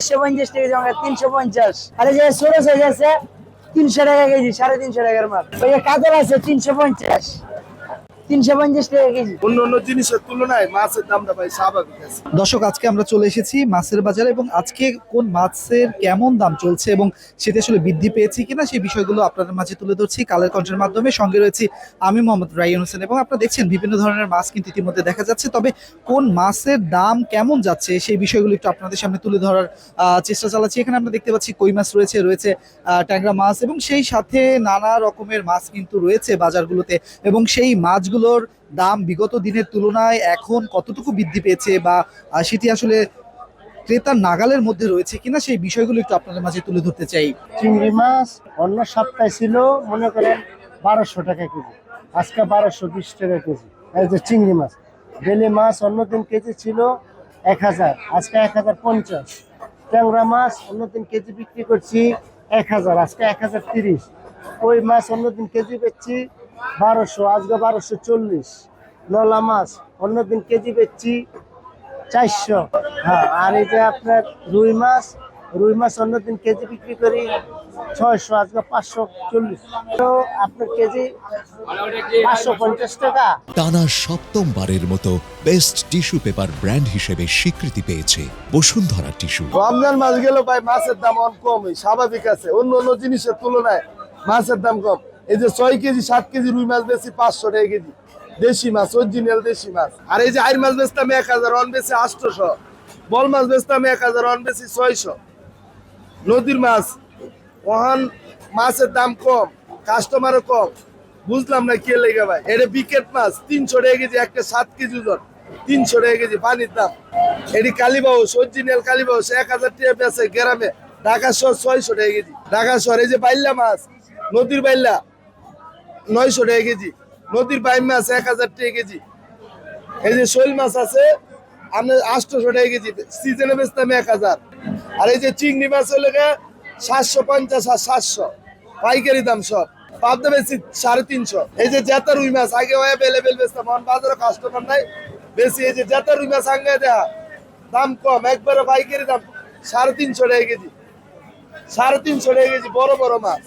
একশো পঞ্চাশ টাকা জমা তিনশো পঞ্চাশ। আরে যে ছোট সাইজ আছে, তিনশো টাকা কেজি, সাড়ে তিনশো টাকার মাল। ওই কাতল আছে, তিনশো পঞ্চাশ। তিনশো পঞ্চাশ টাকা কেজি। অন্য অন্য জিনিসের তুলনায় মাছের দামটা ভাই স্বাভাবিক আছে। দর্শক আজকে আমরা চলে এসেছি মাছের বাজারে এবং আজকে কোন মাছের কেমন দাম চলছে এবং সেটা আসলে বৃদ্ধি পেয়েছে কিনা সেই বিষয়গুলো আপনাদের মাঝে তুলে ধরছি কালের কণ্ঠের মাধ্যমে। সঙ্গে রয়েছি আমি মোহাম্মদ রাইন হোসেন এবং আপনারা দেখছেন বিভিন্ন ধরনের মাছ কিন্তু ইতিমধ্যে দেখা যাচ্ছে। তবে কোন মাছের দাম কেমন যাচ্ছে সেই বিষয়গুলো একটু আপনাদের সামনে তুলে ধরার আহ, চেষ্টা চালাচ্ছি। এখানে আমরা দেখতে পাচ্ছি কই মাছ রয়েছে রয়েছে আহ, ট্যাংরা মাছ এবং সেই সাথে নানা রকমের মাছ কিন্তু রয়েছে বাজারগুলোতে এবং সেই মাছগুলোর দাম বিগত দিনের তুলনায় এখন কতটুকু বৃদ্ধি পেয়েছে বা সেটি আসলে ক্রেতার নাগালের মধ্যে রয়েছে কিনা সেই বিষয়গুলো একটু আপনাদের মাঝে তুলে ধরতে চাই। চিংড়ি মাছ অন্য সপ্তাহে ছিল, মনে করেন বারোশো টাকা কেজি, আজকে বারোশো বিশ টাকা কেজি। চিংড়ি মাছ, বেলে মাছ অন্যদিন কেজি ছিল এক হাজার, আজকে এক হাজার পঞ্চাশ। ট্যাংরা মাছ অন্যদিন কেজি বিক্রি করছি এক হাজার, আজকে এক হাজার তিরিশ। ওই মাছ অন্যদিন কেজি বেচছি বারোশো আজকে বারোশো চল্লিশ। নলা মাছ অন্যদিন কেজি বেচছি চারশো। হ্যাঁ আর এই যে আপনার রুই মাছ রুই মাছ অন্যদিন কেজি বিক্রি করি ছয়শো আজকে পাঁচশো চল্লিশ। তো আপনার কেজি পাঁচশো পঞ্চাশ টাকা। টানা সপ্তমবারের মতো বেস্ট টিস্যু পেপার ব্র্যান্ড হিসেবে স্বীকৃতি পেয়েছে বসুন্ধরা টিস্যু। রমজান মাস গেল ভাই মাছের দাম অনেক কমই স্বাভাবিক আছে। অন্য অন্য জিনিসের তুলনায় মাছের দাম কম। এই যে ছয় কেজি, সাত কেজি রুই মাছ বেশি পাঁচশো টাকা কেজি। দেশি মাছ অরিজিনাল দেশি মাছ। আর এই যে আইর মাছ বেচতাম এক হাজার অন বেশি আটশোশো। বল মাছ বেচতাম এক হাজার অন বেশি ছয়শো। নদীর মাছ, ওহান মাছের দাম কম কাস্টমারও কম। বুঝলাম না কে লেগে ভাই। এটা বিকেট মাছ, তিনশো টাকা কেজি, একটা সাত কেজি ওজন। তিনশো টাকা কেজি, পানির দাম। এটি কালীবাউস অরিজিনাল কালীবাউস, এক হাজার টাকা বেছে গ্রামে। ঢাকা শহর ছয়শো টাকা কেজি। ঢাকা শহর, এই যে বাইল্লা মাছ, নদীর বাইল্লা। নয়শো টাকা কেজি। নদীর বাইম মাছ এক হাজার টাকা কেজি। এই যে শৈল মাছ আছে আপনার আটশোশো টাকা কেজি। সিজনে বেচতাম এক হাজার। আর এই যে চিংড়ি মাছ হলে সাতশো পঞ্চাশ আর সাতশো। পাইকারি দাম সব। পাবদা বেশি সাড়ে তিনশো। এই যে জেতা রুই মাছ, আগে অ্যাভেলেবেল বেচতাম, এখন বাজারে কাস্টমার নাই। বেশি এই যে জেতা রুই মাছ আগে দেয়া। দাম কম একবারে পাইকারি দাম সাড়ে তিনশো টাকা কেজি। সাড়ে তিনশো টাকা কেজি, বড় বড় মাছ।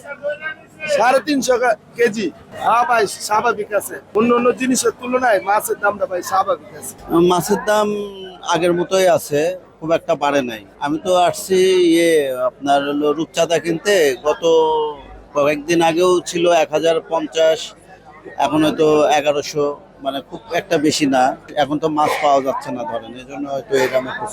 সাড়ে তিনশো কেজি। হ্যাঁ ভাই, স্বাভাবিক আছে। অন্য অন্য জিনিসের তুলনায় মাছের দামটা ভাই স্বাভাবিক আছে। মাছের দাম আগের মতোই আছে, খুব একটা বাড়ে নাই। আমি তো আসছি ইয়ে আপনার হলো রূপচাঁদা কিনতে, গত কয়েকদিন আগেও ছিল এক হাজার পঞ্চাশ, এখন হয়তো এগারোশো। মানে খুব একটা বেশি না। এখন তো মাছ পাওয়া যাচ্ছে না ধরেন এই জন্য হয়তো এই দাম একটু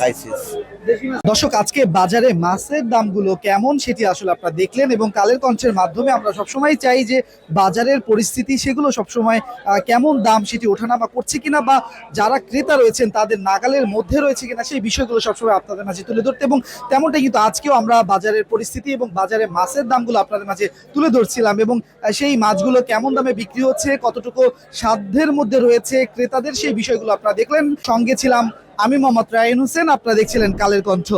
দর্শক, আজকে বাজারে মাছের দামগুলো কেমন সেটি আসলে আপনারা দেখলেন এবং কালের কণ্ঠের মাধ্যমে আমরা সবসময় চাই যে বাজারের পরিস্থিতি সেগুলো সবসময় কেমন দাম সেটি ওঠানামা করছে কিনা বা যারা ক্রেতা রয়েছেন তাদের নাগালের মধ্যে রয়েছে কিনা সেই বিষয়গুলো সবসময় আপনাদের মাঝে তুলে ধরতে এবং তেমনটাই কিন্তু আজকেও আমরা বাজারের পরিস্থিতি এবং বাজারে মাছের দামগুলো আপনাদের মাঝে তুলে ধরছিলাম এবং সেই মাছগুলো কেমন দামে বিক্রি হচ্ছে, কতটুকু সাধ্যের মধ্যে রয়েছে ক্রেতাদের সেই বিষয়গুলো আপনারা দেখলেন। সঙ্গে ছিলাম আমি মোহাম্মদ রায়ন হোসেন, আপনারা দেখছিলেন কালের কণ্ঠ।